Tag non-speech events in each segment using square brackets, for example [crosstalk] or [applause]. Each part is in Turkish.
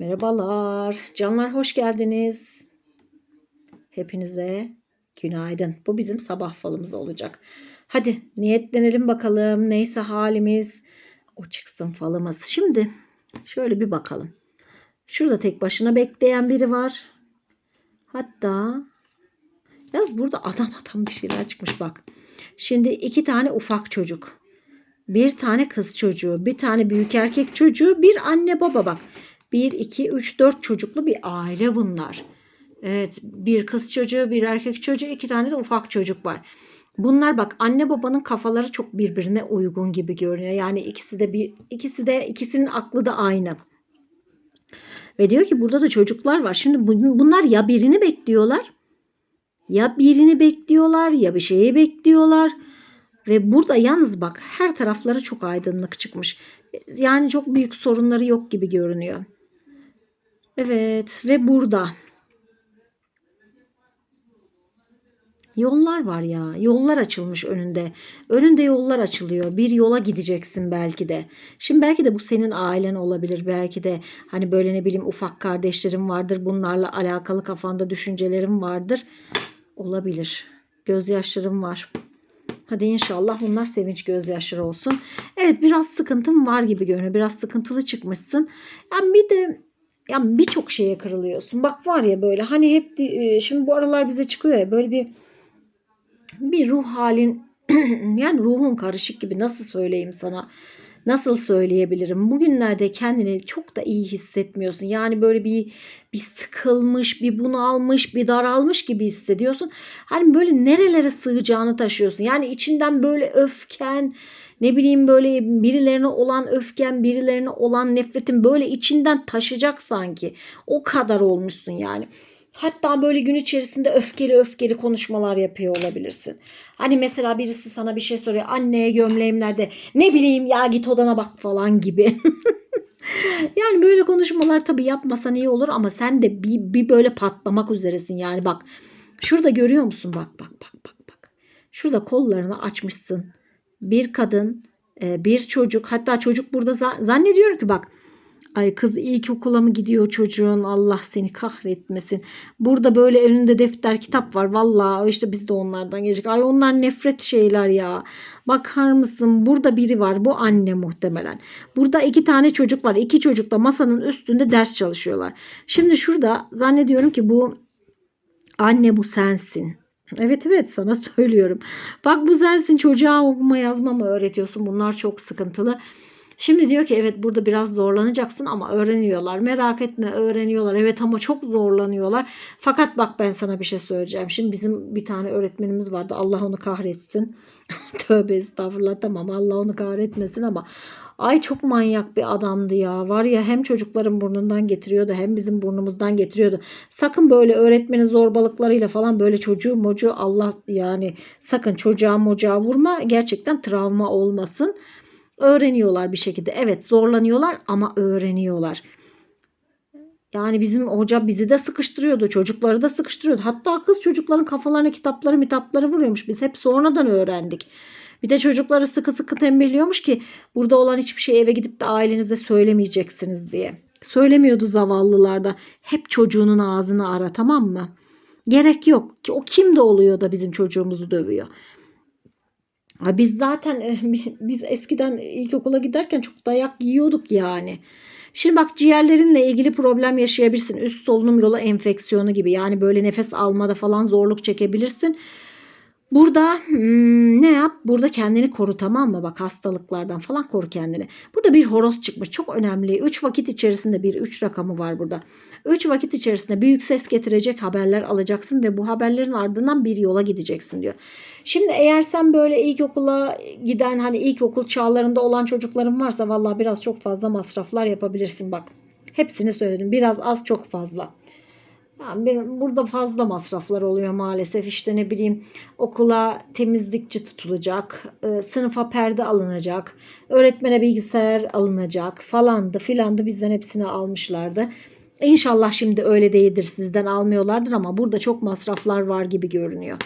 Merhabalar. Canlar hoş geldiniz. Hepinize günaydın. Bu bizim sabah falımız olacak. Hadi niyetlenelim bakalım. Neyse halimiz o çıksın falımız. Şimdi şöyle bir bakalım. Şurada tek başına bekleyen biri var. Hatta yaz burada adam adam bir şeyler çıkmış bak. Şimdi iki tane ufak çocuk. Bir tane kız çocuğu, bir tane büyük erkek çocuğu, bir anne baba bak. 1, 2, 3, 4 çocuklu bir aile bunlar. Evet bir kız çocuğu, bir erkek çocuğu, iki tane de ufak çocuk var. Bunlar bak anne babanın kafaları çok birbirine uygun gibi görünüyor. Yani ikisi de bir ikisi de ikisinin aklı da aynı. Ve diyor ki burada da çocuklar var. Şimdi bunlar ya birini bekliyorlar ya birini bekliyorlar ya bir şeyi bekliyorlar. Ve burada yalnız bak her tarafları çok aydınlık çıkmış. Yani çok büyük sorunları yok gibi görünüyor. Evet ve burada Yollar var ya. Yollar açılmış önünde. Önünde yollar açılıyor. Bir yola gideceksin belki de. Şimdi belki de bu senin ailen olabilir. Belki de hani böyle ne bileyim ufak kardeşlerim vardır. Bunlarla alakalı kafanda düşüncelerim vardır. Olabilir. Gözyaşlarım var. Hadi inşallah bunlar sevinç gözyaşları olsun. Evet biraz sıkıntım var gibi görünüyor. Biraz sıkıntılı çıkmışsın. Yani bir de yani birçok şeye kırılıyorsun. Bak var ya böyle hani hep e, şimdi bu aralar bize çıkıyor ya böyle bir bir ruh halin [clears throat] yani ruhun karışık gibi nasıl söyleyeyim sana? Nasıl söyleyebilirim? Bugünlerde kendini çok da iyi hissetmiyorsun. Yani böyle bir bir sıkılmış, bir bunalmış, bir daralmış gibi hissediyorsun. Hani böyle nerelere sığacağını taşıyorsun. Yani içinden böyle öfken, ne bileyim böyle birilerine olan öfken, birilerine olan nefretin böyle içinden taşacak sanki. O kadar olmuşsun yani. Hatta böyle gün içerisinde öfkeli öfkeli konuşmalar yapıyor olabilirsin. Hani mesela birisi sana bir şey soruyor. Anneye gömleğim nerede? Ne bileyim ya git odana bak falan gibi. [laughs] yani böyle konuşmalar tabii yapmasan iyi olur ama sen de bir, bir böyle patlamak üzeresin. Yani bak şurada görüyor musun? Bak bak bak bak bak. Şurada kollarını açmışsın. Bir kadın, e, bir çocuk hatta çocuk burada zannediyorum ki bak Ay kız ilk okula mı gidiyor çocuğun Allah seni kahretmesin. Burada böyle önünde defter kitap var. Valla işte biz de onlardan gelecek. Ay onlar nefret şeyler ya. Bakar mısın burada biri var bu anne muhtemelen. Burada iki tane çocuk var. İki çocuk da masanın üstünde ders çalışıyorlar. Şimdi şurada zannediyorum ki bu anne bu sensin. Evet evet sana [laughs] söylüyorum. Bak bu sensin çocuğa okuma yazma mı öğretiyorsun? Bunlar çok sıkıntılı. Şimdi diyor ki evet burada biraz zorlanacaksın ama öğreniyorlar. Merak etme öğreniyorlar. Evet ama çok zorlanıyorlar. Fakat bak ben sana bir şey söyleyeceğim. Şimdi bizim bir tane öğretmenimiz vardı. Allah onu kahretsin. [laughs] Tövbe estağfurullah tamam Allah onu kahretmesin ama ay çok manyak bir adamdı ya. Var ya hem çocukların burnundan getiriyordu hem bizim burnumuzdan getiriyordu. Sakın böyle öğretmenin zorbalıklarıyla falan böyle çocuğu mocu Allah yani sakın çocuğa mocuğa vurma. Gerçekten travma olmasın. Öğreniyorlar bir şekilde. Evet zorlanıyorlar ama öğreniyorlar. Yani bizim hoca bizi de sıkıştırıyordu. Çocukları da sıkıştırıyordu. Hatta kız çocukların kafalarına kitapları mitapları vuruyormuş. Biz hep sonradan öğrendik. Bir de çocukları sıkı sıkı tembihliyormuş ki burada olan hiçbir şey eve gidip de ailenize söylemeyeceksiniz diye. Söylemiyordu zavallılarda. Hep çocuğunun ağzını ara tamam mı? Gerek yok. ki O kim de oluyor da bizim çocuğumuzu dövüyor. Biz zaten eh, [laughs] biz eskiden ilkokula giderken çok dayak yiyorduk yani. Şimdi bak ciğerlerinle ilgili problem yaşayabilirsin. Üst solunum yolu enfeksiyonu gibi. Yani böyle nefes almada falan zorluk çekebilirsin. Burada hmm, ne yap? Burada kendini koru tamam mı? Bak hastalıklardan falan koru kendini. Burada bir horoz çıkmış. Çok önemli. 3 vakit içerisinde bir 3 rakamı var burada. 3 vakit içerisinde büyük ses getirecek haberler alacaksın ve bu haberlerin ardından bir yola gideceksin diyor. Şimdi eğer sen böyle ilkokula giden hani ilkokul çağlarında olan çocukların varsa vallahi biraz çok fazla masraflar yapabilirsin bak. Hepsini söyledim. Biraz az çok fazla. Yani bir, burada fazla masraflar oluyor maalesef. İşte ne bileyim okula temizlikçi tutulacak, e, sınıfa perde alınacak, öğretmene bilgisayar alınacak falandı filandı bizden hepsini almışlardı. İnşallah şimdi öyle değildir sizden almıyorlardır ama burada çok masraflar var gibi görünüyor.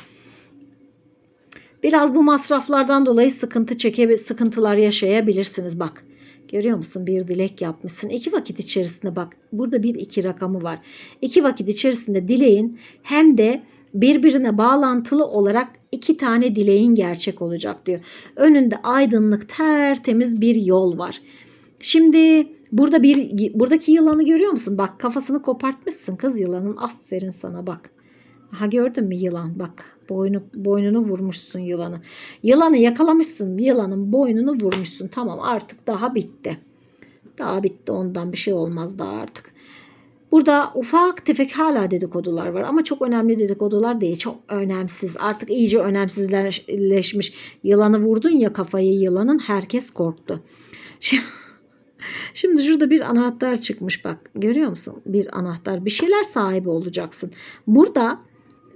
Biraz bu masraflardan dolayı sıkıntı çeke sıkıntılar yaşayabilirsiniz bak. Görüyor musun? Bir dilek yapmışsın. İki vakit içerisinde bak burada bir iki rakamı var. İki vakit içerisinde dileğin hem de birbirine bağlantılı olarak iki tane dileğin gerçek olacak diyor. Önünde aydınlık tertemiz bir yol var. Şimdi burada bir buradaki yılanı görüyor musun? Bak kafasını kopartmışsın kız yılanın. Aferin sana bak. Ha gördün mü yılan? Bak boynu boynunu vurmuşsun yılanı. Yılanı yakalamışsın. Yılanın boynunu vurmuşsun. Tamam artık daha bitti. Daha bitti ondan bir şey olmaz daha artık. Burada ufak tefek hala dedikodular var ama çok önemli dedikodular değil. Çok önemsiz. Artık iyice önemsizleşmiş. Yılanı vurdun ya kafayı yılanın herkes korktu. Şimdi, [laughs] şimdi şurada bir anahtar çıkmış bak. Görüyor musun? Bir anahtar. Bir şeyler sahibi olacaksın. Burada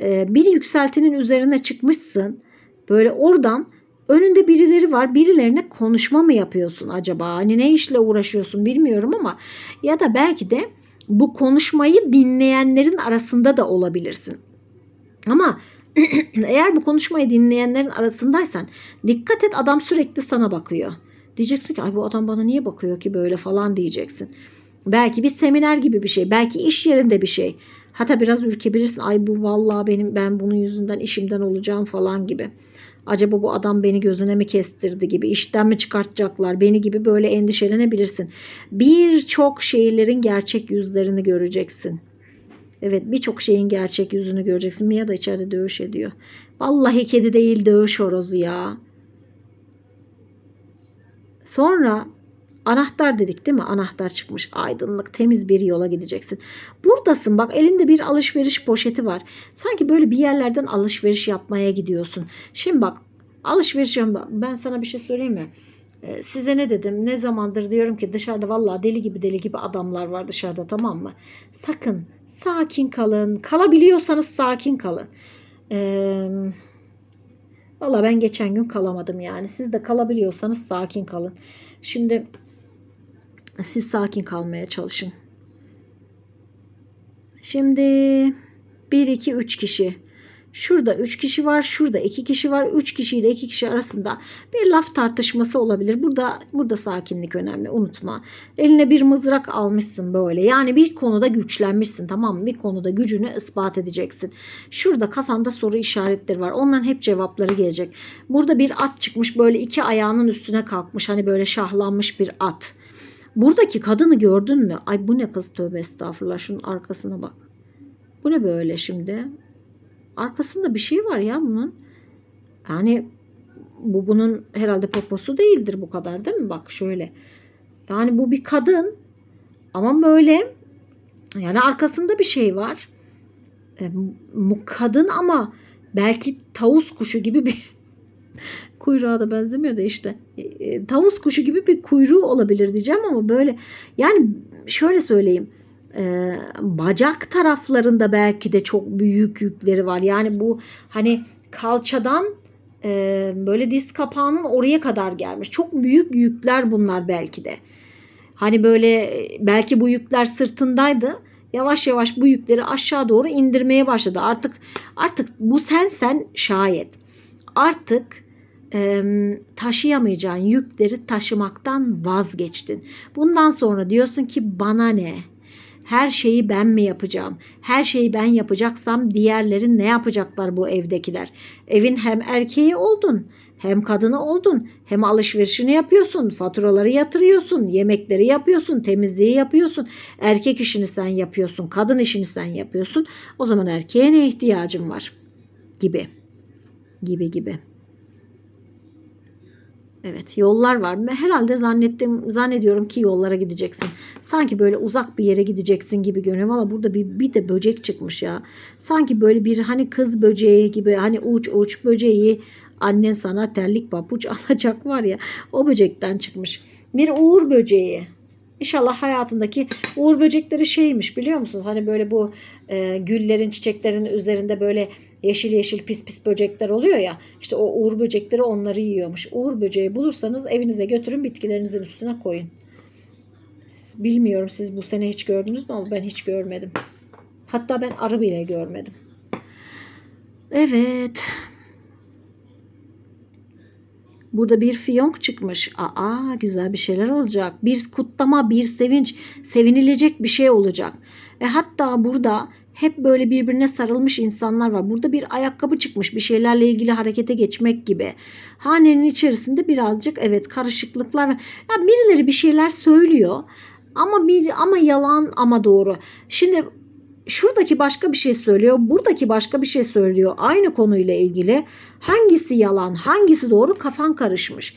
bir yükseltinin üzerine çıkmışsın. Böyle oradan önünde birileri var. Birilerine konuşma mı yapıyorsun acaba? Hani ne işle uğraşıyorsun bilmiyorum ama ya da belki de bu konuşmayı dinleyenlerin arasında da olabilirsin. Ama [clears throat] eğer bu konuşmayı dinleyenlerin arasındaysan dikkat et adam sürekli sana bakıyor. Diyeceksin ki ay bu adam bana niye bakıyor ki böyle falan diyeceksin. Belki bir seminer gibi bir şey. Belki iş yerinde bir şey. Hatta biraz ürkebilirsin. Ay bu vallahi benim ben bunun yüzünden işimden olacağım falan gibi. Acaba bu adam beni gözüne mi kestirdi gibi, işten mi çıkartacaklar beni gibi böyle endişelenebilirsin. Birçok şeylerin gerçek yüzlerini göreceksin. Evet birçok şeyin gerçek yüzünü göreceksin. Mia da içeride dövüş ediyor. Vallahi kedi değil dövüş horozu ya. Sonra Anahtar dedik değil mi? Anahtar çıkmış. Aydınlık, temiz bir yola gideceksin. Buradasın bak elinde bir alışveriş poşeti var. Sanki böyle bir yerlerden alışveriş yapmaya gidiyorsun. Şimdi bak alışveriş ben sana bir şey söyleyeyim mi? Ee, size ne dedim? Ne zamandır diyorum ki dışarıda vallahi deli gibi deli gibi adamlar var dışarıda tamam mı? Sakın sakin kalın. Kalabiliyorsanız sakin kalın. Eee Valla ben geçen gün kalamadım yani. Siz de kalabiliyorsanız sakin kalın. Şimdi siz sakin kalmaya çalışın. Şimdi 1 2 3 kişi. Şurada 3 kişi var, şurada 2 kişi var. 3 kişiyle 2 kişi arasında bir laf tartışması olabilir. Burada burada sakinlik önemli. Unutma. Eline bir mızrak almışsın böyle. Yani bir konuda güçlenmişsin tamam mı? Bir konuda gücünü ispat edeceksin. Şurada kafanda soru işaretleri var. Onların hep cevapları gelecek. Burada bir at çıkmış böyle iki ayağının üstüne kalkmış. Hani böyle şahlanmış bir at. Buradaki kadını gördün mü? Ay bu ne kız tövbe estağfurullah. Şunun arkasına bak. Bu ne böyle şimdi? Arkasında bir şey var ya bunun. Yani bu bunun herhalde poposu değildir bu kadar değil mi? Bak şöyle. Yani bu bir kadın ama böyle yani arkasında bir şey var. E, kadın ama belki tavus kuşu gibi bir kuyruğa da benzemiyor da işte e, e, tavus kuşu gibi bir kuyruğu olabilir diyeceğim ama böyle yani şöyle söyleyeyim e, bacak taraflarında belki de çok büyük yükleri var. Yani bu hani kalçadan e, böyle diz kapağının oraya kadar gelmiş. Çok büyük yükler bunlar belki de. Hani böyle belki bu yükler sırtındaydı. Yavaş yavaş bu yükleri aşağı doğru indirmeye başladı. Artık artık bu sen sen şayet. Artık e, taşıyamayacağın yükleri taşımaktan vazgeçtin. Bundan sonra diyorsun ki bana ne? Her şeyi ben mi yapacağım? Her şeyi ben yapacaksam diğerlerin ne yapacaklar bu evdekiler? Evin hem erkeği oldun, hem kadını oldun, hem alışverişini yapıyorsun, faturaları yatırıyorsun, yemekleri yapıyorsun, temizliği yapıyorsun. Erkek işini sen yapıyorsun, kadın işini sen yapıyorsun. O zaman erkeğe ne ihtiyacın var? Gibi. Gibi gibi. Evet yollar var. Herhalde zannettim zannediyorum ki yollara gideceksin. Sanki böyle uzak bir yere gideceksin gibi görünüyor. Valla burada bir, bir de böcek çıkmış ya. Sanki böyle bir hani kız böceği gibi hani uç uç böceği annen sana terlik papuç [laughs] alacak var ya. O böcekten çıkmış. Bir uğur böceği. İnşallah hayatındaki uğur böcekleri şeymiş biliyor musunuz? Hani böyle bu e, güllerin çiçeklerin üzerinde böyle yeşil yeşil pis pis böcekler oluyor ya. İşte o uğur böcekleri onları yiyormuş. Uğur böceği bulursanız evinize götürün bitkilerinizin üstüne koyun. Bilmiyorum siz bu sene hiç gördünüz mü ama ben hiç görmedim. Hatta ben arı bile görmedim. Evet. Burada bir fiyonk çıkmış. Aa güzel bir şeyler olacak. Bir kutlama, bir sevinç, sevinilecek bir şey olacak. Ve hatta burada hep böyle birbirine sarılmış insanlar var. Burada bir ayakkabı çıkmış bir şeylerle ilgili harekete geçmek gibi. Hanenin içerisinde birazcık evet karışıklıklar. Ya birileri bir şeyler söylüyor. Ama bir ama yalan ama doğru. Şimdi şuradaki başka bir şey söylüyor, buradaki başka bir şey söylüyor. Aynı konuyla ilgili hangisi yalan, hangisi doğru kafan karışmış.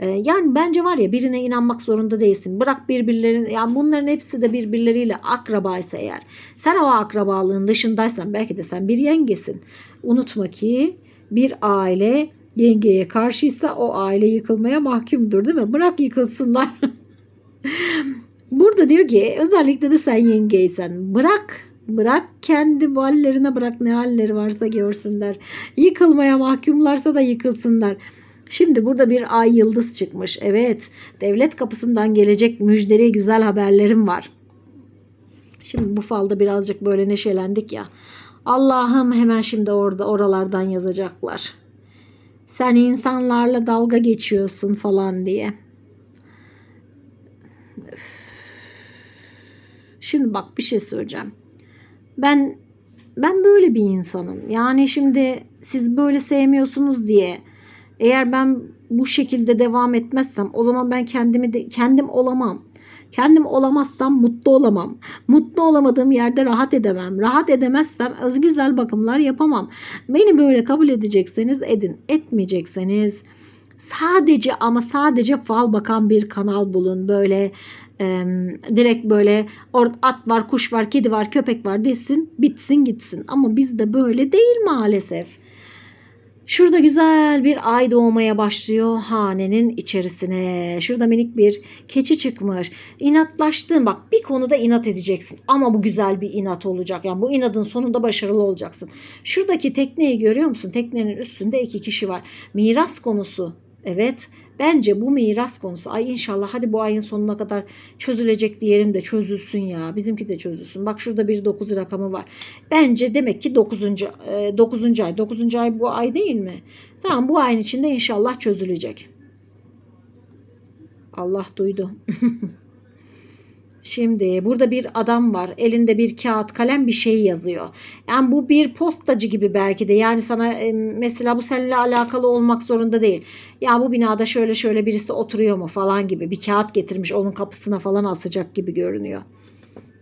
Ee, yani bence var ya birine inanmak zorunda değilsin. Bırak birbirlerin yani bunların hepsi de birbirleriyle akrabaysa eğer. Sen o akrabalığın dışındaysan belki de sen bir yengesin. Unutma ki bir aile yengeye karşıysa o aile yıkılmaya mahkumdur değil mi? Bırak yıkılsınlar. [laughs] Burada diyor ki özellikle de sen yengeysen bırak bırak kendi hallerine bırak ne halleri varsa görsünler. Yıkılmaya mahkumlarsa da yıkılsınlar. Şimdi burada bir ay yıldız çıkmış. Evet devlet kapısından gelecek müjdeli güzel haberlerim var. Şimdi bu falda birazcık böyle neşelendik ya. Allah'ım hemen şimdi orada oralardan yazacaklar. Sen insanlarla dalga geçiyorsun falan diye. Şimdi bak bir şey söyleyeceğim. Ben ben böyle bir insanım. Yani şimdi siz böyle sevmiyorsunuz diye eğer ben bu şekilde devam etmezsem o zaman ben kendimi de, kendim olamam. Kendim olamazsam mutlu olamam. Mutlu olamadığım yerde rahat edemem. Rahat edemezsem öz güzel bakımlar yapamam. Beni böyle kabul edecekseniz edin. Etmeyecekseniz sadece ama sadece fal bakan bir kanal bulun. Böyle e, direkt böyle at var, kuş var, kedi var, köpek var desin, bitsin gitsin. Ama bizde böyle değil maalesef. Şurada güzel bir ay doğmaya başlıyor hanenin içerisine. Şurada minik bir keçi çıkmış. İnatlaştın bak bir konuda inat edeceksin. Ama bu güzel bir inat olacak. Yani bu inadın sonunda başarılı olacaksın. Şuradaki tekneyi görüyor musun? Teknenin üstünde iki kişi var. Miras konusu. Evet bence bu miras konusu ay inşallah hadi bu ayın sonuna kadar çözülecek diyelim de çözülsün ya bizimki de çözülsün bak şurada bir 9 rakamı var bence demek ki 9. 9. ay 9. ay bu ay değil mi tamam bu ayın içinde inşallah çözülecek Allah duydu [laughs] Şimdi burada bir adam var. Elinde bir kağıt, kalem bir şey yazıyor. Yani bu bir postacı gibi belki de. Yani sana e, mesela bu seninle alakalı olmak zorunda değil. Ya bu binada şöyle şöyle birisi oturuyor mu falan gibi. Bir kağıt getirmiş onun kapısına falan asacak gibi görünüyor.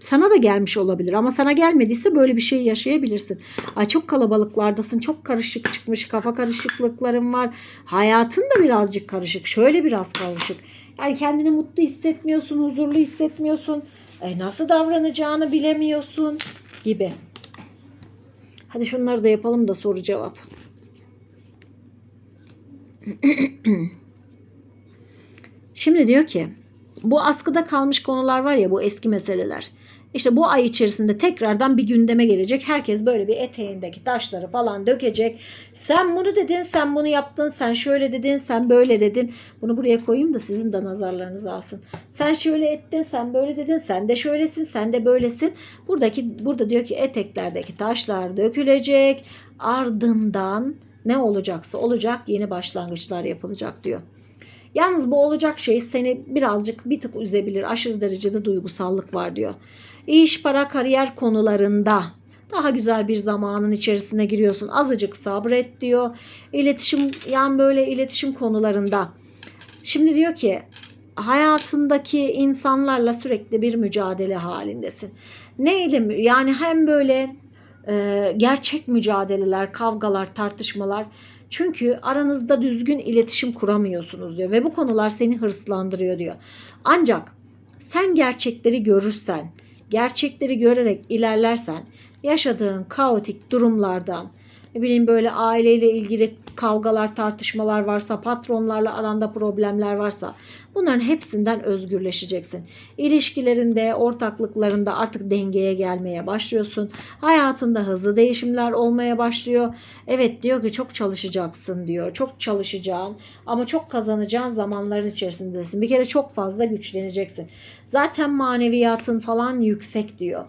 Sana da gelmiş olabilir ama sana gelmediyse böyle bir şey yaşayabilirsin. Ay çok kalabalıklardasın. Çok karışık çıkmış. Kafa karışıklıkların var. Hayatın da birazcık karışık. Şöyle biraz karışık. Yani kendini mutlu hissetmiyorsun, huzurlu hissetmiyorsun. E, nasıl davranacağını bilemiyorsun gibi. Hadi şunları da yapalım da soru cevap. [clears throat] Şimdi diyor ki bu askıda kalmış konular var ya bu eski meseleler. İşte bu ay içerisinde tekrardan bir gündeme gelecek. Herkes böyle bir eteğindeki taşları falan dökecek. Sen bunu dedin, sen bunu yaptın, sen şöyle dedin, sen böyle dedin. Bunu buraya koyayım da sizin de nazarlarınız alsın. Sen şöyle ettin, sen böyle dedin, sen de şöylesin, sen de böylesin. Buradaki burada diyor ki eteklerdeki taşlar dökülecek. Ardından ne olacaksa olacak yeni başlangıçlar yapılacak diyor. Yalnız bu olacak şey seni birazcık bir tık üzebilir. Aşırı derecede duygusallık var diyor. İş, para, kariyer konularında daha güzel bir zamanın içerisine giriyorsun. Azıcık sabret diyor. İletişim yani böyle iletişim konularında. Şimdi diyor ki hayatındaki insanlarla sürekli bir mücadele halindesin. Neyle yani hem böyle e, gerçek mücadeleler, kavgalar, tartışmalar çünkü aranızda düzgün iletişim kuramıyorsunuz diyor ve bu konular seni hırslandırıyor diyor. Ancak sen gerçekleri görürsen, gerçekleri görerek ilerlersen yaşadığın kaotik durumlardan ne bileyim böyle aileyle ilgili kavgalar, tartışmalar varsa, patronlarla aranda problemler varsa bunların hepsinden özgürleşeceksin. İlişkilerinde, ortaklıklarında artık dengeye gelmeye başlıyorsun. Hayatında hızlı değişimler olmaya başlıyor. Evet diyor ki çok çalışacaksın diyor. Çok çalışacaksın ama çok kazanacağın zamanların içerisindesin. Bir kere çok fazla güçleneceksin. Zaten maneviyatın falan yüksek diyor.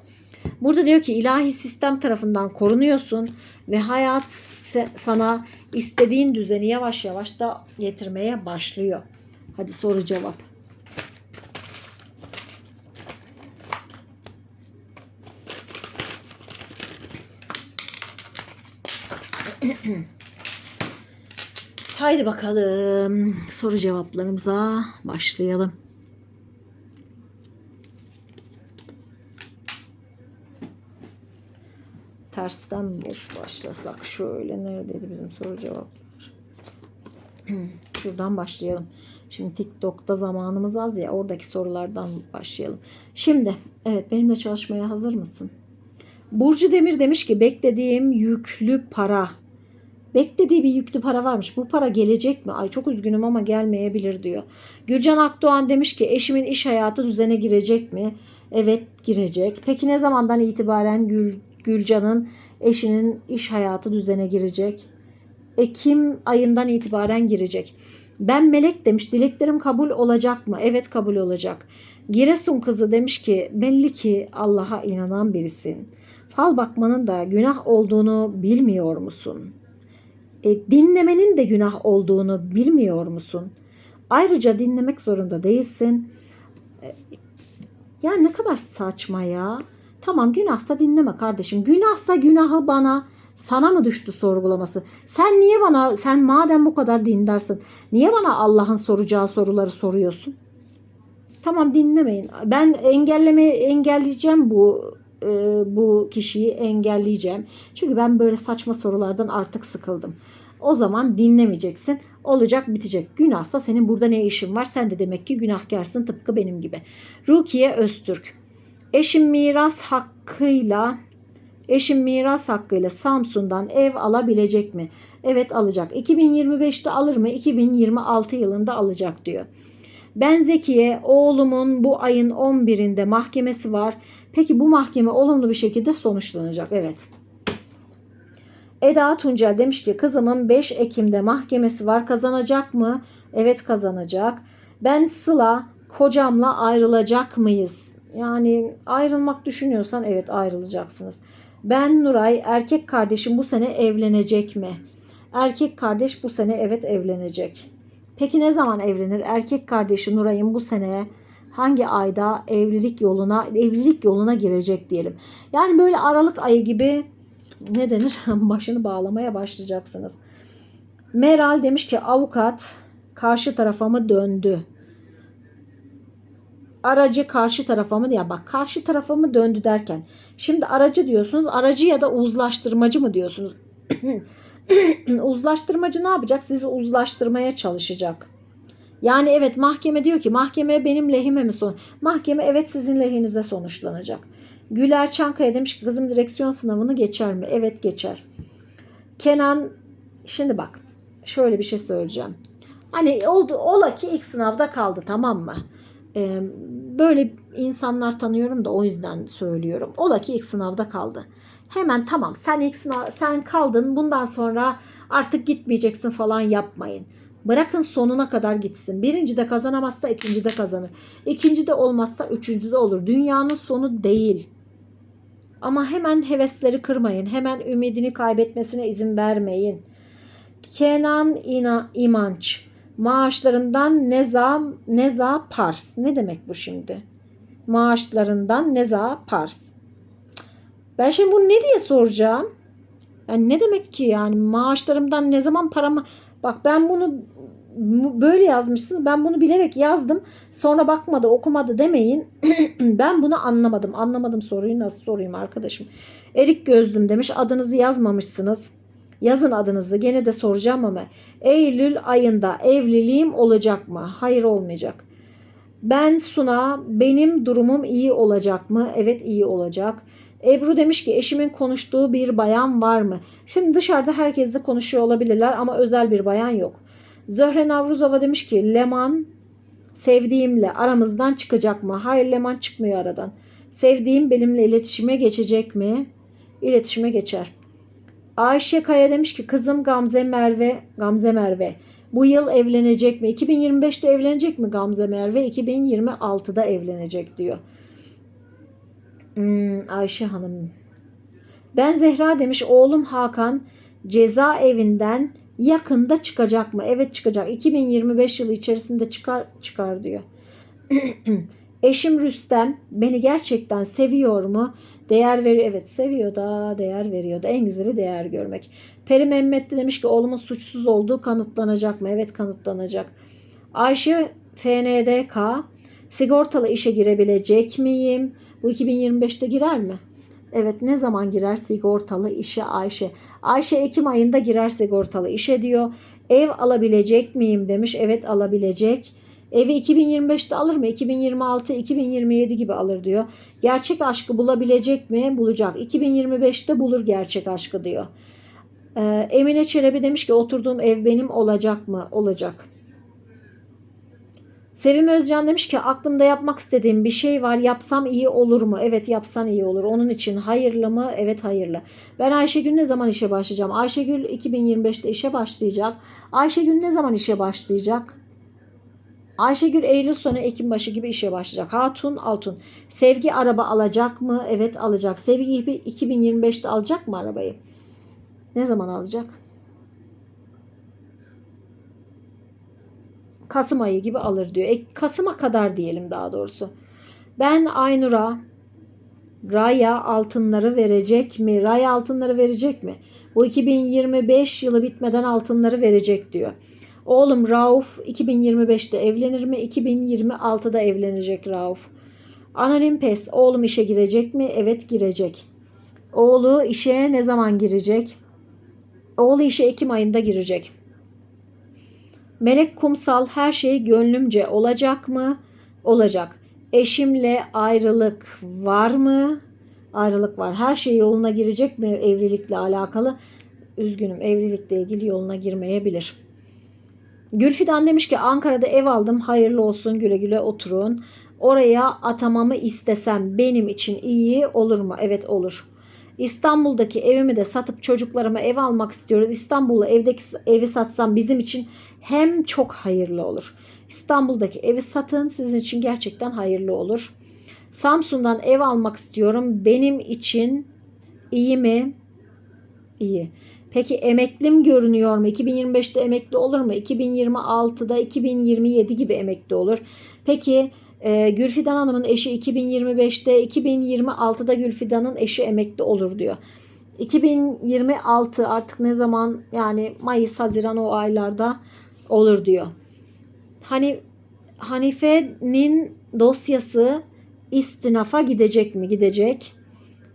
Burada diyor ki ilahi sistem tarafından korunuyorsun ve hayat sana istediğin düzeni yavaş yavaş da getirmeye başlıyor. Hadi soru cevap. [clears throat] Haydi bakalım soru cevaplarımıza başlayalım. Tersten başlasak? Şöyle neredeydi bizim soru cevaplar? [clears throat] Şuradan başlayalım. Şimdi TikTok'ta zamanımız az ya oradaki sorulardan başlayalım. Şimdi evet benimle çalışmaya hazır mısın? Burcu Demir demiş ki beklediğim yüklü para. Beklediği bir yüklü para varmış. Bu para gelecek mi? Ay çok üzgünüm ama gelmeyebilir diyor. Gürcan Akdoğan demiş ki eşimin iş hayatı düzene girecek mi? Evet girecek. Peki ne zamandan itibaren Gül, Gülcan'ın eşinin iş hayatı düzene girecek? Ekim ayından itibaren girecek. Ben melek demiş dileklerim kabul olacak mı? Evet kabul olacak. Giresun kızı demiş ki belli ki Allah'a inanan birisin. Fal bakmanın da günah olduğunu bilmiyor musun? E, dinlemenin de günah olduğunu bilmiyor musun? Ayrıca dinlemek zorunda değilsin. E, ya ne kadar saçma ya. Tamam günahsa dinleme kardeşim. Günahsa günahı bana sana mı düştü sorgulaması? Sen niye bana sen madem bu kadar dindarsın niye bana Allah'ın soracağı soruları soruyorsun? Tamam dinlemeyin. Ben engelleme engelleyeceğim bu e, bu kişiyi engelleyeceğim. Çünkü ben böyle saçma sorulardan artık sıkıldım. O zaman dinlemeyeceksin. Olacak bitecek. Günahsa senin burada ne işin var? Sen de demek ki günahkarsın tıpkı benim gibi. Rukiye Öztürk. Eşim miras hakkıyla Eşim miras hakkıyla Samsun'dan ev alabilecek mi? Evet alacak. 2025'te alır mı? 2026 yılında alacak diyor. Ben Zekiye oğlumun bu ayın 11'inde mahkemesi var. Peki bu mahkeme olumlu bir şekilde sonuçlanacak. Evet. Eda Tuncel demiş ki kızımın 5 Ekim'de mahkemesi var. Kazanacak mı? Evet kazanacak. Ben Sıla kocamla ayrılacak mıyız? Yani ayrılmak düşünüyorsan evet ayrılacaksınız. Ben Nuray erkek kardeşim bu sene evlenecek mi? Erkek kardeş bu sene evet evlenecek. Peki ne zaman evlenir? Erkek kardeşi Nuray'ın bu sene hangi ayda evlilik yoluna evlilik yoluna girecek diyelim. Yani böyle Aralık ayı gibi ne denir? [laughs] Başını bağlamaya başlayacaksınız. Meral demiş ki avukat karşı tarafa mı döndü? Aracı karşı tarafa mı? Ya bak karşı tarafa mı döndü derken. Şimdi aracı diyorsunuz. Aracı ya da uzlaştırmacı mı diyorsunuz? [clears throat] uzlaştırmacı ne yapacak? Sizi uzlaştırmaya çalışacak. Yani evet mahkeme diyor ki mahkeme benim lehime mi son? Mahkeme evet sizin lehinize sonuçlanacak. Güler Çankaya demiş ki kızım direksiyon sınavını geçer mi? Evet geçer. Kenan şimdi bak şöyle bir şey söyleyeceğim. Hani oldu ola ki ilk sınavda kaldı tamam mı? Ee, böyle insanlar tanıyorum da o yüzden söylüyorum. Ola ki ilk sınavda kaldı. Hemen tamam sen ilk sınav sen kaldın bundan sonra artık gitmeyeceksin falan yapmayın. Bırakın sonuna kadar gitsin. Birinci de kazanamazsa ikinci de kazanır. İkinci de olmazsa üçüncü de olur. Dünyanın sonu değil. Ama hemen hevesleri kırmayın. Hemen ümidini kaybetmesine izin vermeyin. Kenan İna, İmanç. Maaşlarımdan neza, neza pars. Ne demek bu şimdi? Maaşlarından neza pars. Ben şimdi bunu ne diye soracağım? Yani ne demek ki yani maaşlarımdan ne zaman paramı... Bak ben bunu böyle yazmışsınız. Ben bunu bilerek yazdım. Sonra bakmadı, okumadı demeyin. [clears throat] ben bunu anlamadım. Anlamadım soruyu nasıl sorayım arkadaşım. Erik Gözlüm demiş. Adınızı yazmamışsınız. Yazın adınızı. Gene de soracağım ama. Eylül ayında evliliğim olacak mı? Hayır olmayacak. Ben Suna. Benim durumum iyi olacak mı? Evet iyi olacak. Ebru demiş ki eşimin konuştuğu bir bayan var mı? Şimdi dışarıda herkesle konuşuyor olabilirler ama özel bir bayan yok. Zöhre Navruzova demiş ki Leman sevdiğimle aramızdan çıkacak mı? Hayır Leman çıkmıyor aradan. Sevdiğim benimle iletişime geçecek mi? İletişime geçer. Ayşe Kaya demiş ki kızım Gamze Merve, Gamze Merve bu yıl evlenecek mi? 2025'te evlenecek mi Gamze Merve? 2026'da evlenecek diyor. Hmm, Ayşe Hanım. Ben Zehra demiş oğlum Hakan cezaevinden yakında çıkacak mı? Evet çıkacak. 2025 yılı içerisinde çıkar çıkar diyor. [clears throat] Eşim Rüstem beni gerçekten seviyor mu? Değer veriyor. Evet seviyor da değer veriyor da. En güzeli değer görmek. Peri Mehmet de demiş ki oğlumun suçsuz olduğu kanıtlanacak mı? Evet kanıtlanacak. Ayşe FNDK sigortalı işe girebilecek miyim? Bu 2025'te girer mi? Evet ne zaman girer sigortalı işe Ayşe? Ayşe Ekim ayında girer sigortalı işe diyor. Ev alabilecek miyim demiş. Evet alabilecek. Evi 2025'te alır mı? 2026, 2027 gibi alır diyor. Gerçek aşkı bulabilecek mi? Bulacak. 2025'te bulur gerçek aşkı diyor. Ee, Emine Çelebi demiş ki oturduğum ev benim olacak mı? Olacak. Sevim Özcan demiş ki aklımda yapmak istediğim bir şey var. Yapsam iyi olur mu? Evet yapsan iyi olur. Onun için hayırlı mı? Evet hayırlı. Ben Ayşegül ne zaman işe başlayacağım? Ayşegül 2025'te işe başlayacak. Ayşegül ne zaman işe başlayacak? Ayşegül Eylül sonu Ekim başı gibi işe başlayacak. Hatun Altun. Sevgi araba alacak mı? Evet alacak. Sevgi 2025'te alacak mı arabayı? Ne zaman alacak? Kasım ayı gibi alır diyor. E, Kasım'a kadar diyelim daha doğrusu. Ben Aynur'a Raya altınları verecek mi? Raya altınları verecek mi? Bu 2025 yılı bitmeden altınları verecek diyor. Oğlum Rauf 2025'te evlenir mi? 2026'da evlenecek Rauf. Anonim Pes oğlum işe girecek mi? Evet girecek. Oğlu işe ne zaman girecek? Oğlu işe Ekim ayında girecek. Melek Kumsal her şey gönlümce olacak mı? Olacak. Eşimle ayrılık var mı? Ayrılık var. Her şey yoluna girecek mi evlilikle alakalı? Üzgünüm evlilikle ilgili yoluna girmeyebilir. Gülfidan demiş ki Ankara'da ev aldım hayırlı olsun güle güle oturun. Oraya atamamı istesem benim için iyi olur mu? Evet olur. İstanbul'daki evimi de satıp çocuklarıma ev almak istiyoruz. İstanbul'u evdeki evi satsam bizim için hem çok hayırlı olur. İstanbul'daki evi satın sizin için gerçekten hayırlı olur. Samsun'dan ev almak istiyorum. Benim için iyi mi? İyi. Peki emeklim görünüyor mu? 2025'te emekli olur mu? 2026'da 2027 gibi emekli olur. Peki e, Gülfidan Hanım'ın eşi 2025'te 2026'da Gülfidan'ın eşi emekli olur diyor. 2026 artık ne zaman yani Mayıs, Haziran o aylarda olur diyor. Hani Hanife'nin dosyası istinafa gidecek mi? Gidecek.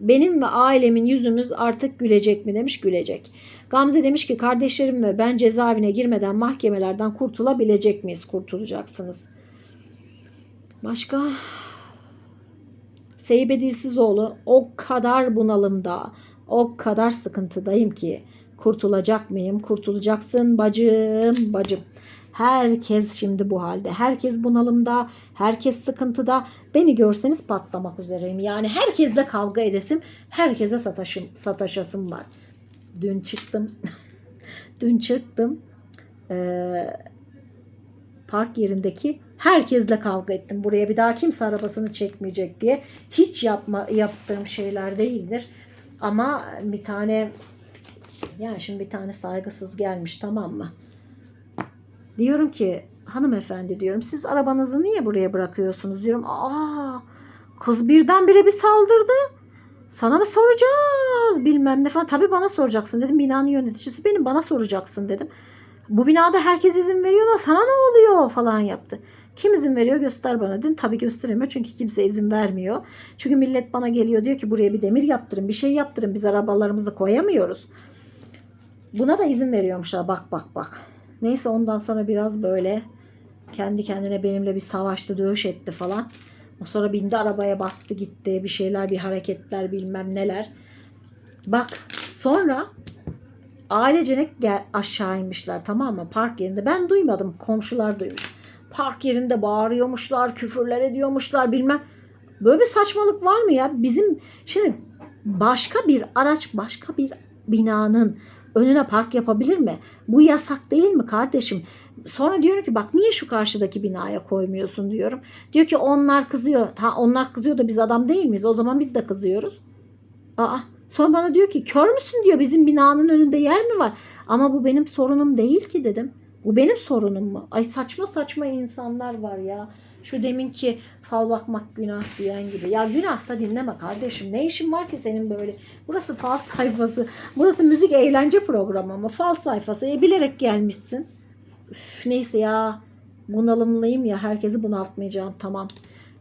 Benim ve ailemin yüzümüz artık gülecek mi demiş gülecek. Gamze demiş ki kardeşlerim ve ben cezaevine girmeden mahkemelerden kurtulabilecek miyiz? Kurtulacaksınız. Başka? Seybe Dilsizoğlu o kadar bunalımda, o kadar sıkıntıdayım ki kurtulacak mıyım? Kurtulacaksın bacım, bacım. Herkes şimdi bu halde. Herkes bunalımda, herkes sıkıntıda. Beni görseniz patlamak üzereyim. Yani herkesle kavga edesim, herkese sataşım, sataşasım var. Dün çıktım. [laughs] Dün çıktım. Ee, park yerindeki herkesle kavga ettim. Buraya bir daha kimse arabasını çekmeyecek diye. Hiç yapma yaptığım şeyler değildir. Ama bir tane yani şimdi bir tane saygısız gelmiş tamam mı? Diyorum ki hanımefendi diyorum siz arabanızı niye buraya bırakıyorsunuz diyorum. Aa kız birdenbire bir saldırdı. Sana mı soracağız bilmem ne falan. Tabii bana soracaksın dedim. Binanın yöneticisi benim bana soracaksın dedim. Bu binada herkes izin veriyor da sana ne oluyor falan yaptı. Kim izin veriyor göster bana dedim. Tabii gösteremiyor çünkü kimse izin vermiyor. Çünkü millet bana geliyor diyor ki buraya bir demir yaptırın bir şey yaptırın biz arabalarımızı koyamıyoruz. Buna da izin veriyormuşlar bak bak bak. Neyse ondan sonra biraz böyle kendi kendine benimle bir savaştı dövüş etti falan. Sonra bindi arabaya bastı gitti bir şeyler bir hareketler bilmem neler. Bak sonra ailecenek gel aşağı inmişler tamam mı park yerinde. Ben duymadım komşular duymuş. Park yerinde bağırıyormuşlar küfürler ediyormuşlar bilmem. Böyle bir saçmalık var mı ya? Bizim şimdi başka bir araç başka bir binanın önüne park yapabilir mi? Bu yasak değil mi kardeşim? Sonra diyorum ki bak niye şu karşıdaki binaya koymuyorsun diyorum. Diyor ki onlar kızıyor. Ha, onlar kızıyor da biz adam değil miyiz? O zaman biz de kızıyoruz. Aa, sonra bana diyor ki kör müsün diyor bizim binanın önünde yer mi var? Ama bu benim sorunum değil ki dedim. Bu benim sorunum mu? Ay saçma saçma insanlar var ya. Şu deminki fal bakmak günah diyen gibi. Ya günahsa dinleme kardeşim. Ne işin var ki senin böyle? Burası fal sayfası. Burası müzik eğlence programı mı? Fal sayfası. E, bilerek gelmişsin. Üf, neyse ya. Bunalımlıyım ya. Herkesi bunaltmayacağım. Tamam.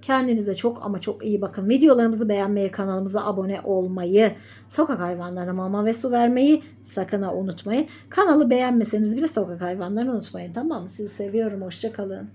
Kendinize çok ama çok iyi bakın. Videolarımızı beğenmeyi, kanalımıza abone olmayı, sokak hayvanlarına mama ve su vermeyi sakın unutmayın. Kanalı beğenmeseniz bile sokak hayvanlarını unutmayın. Tamam mı? Sizi seviyorum. Hoşça kalın.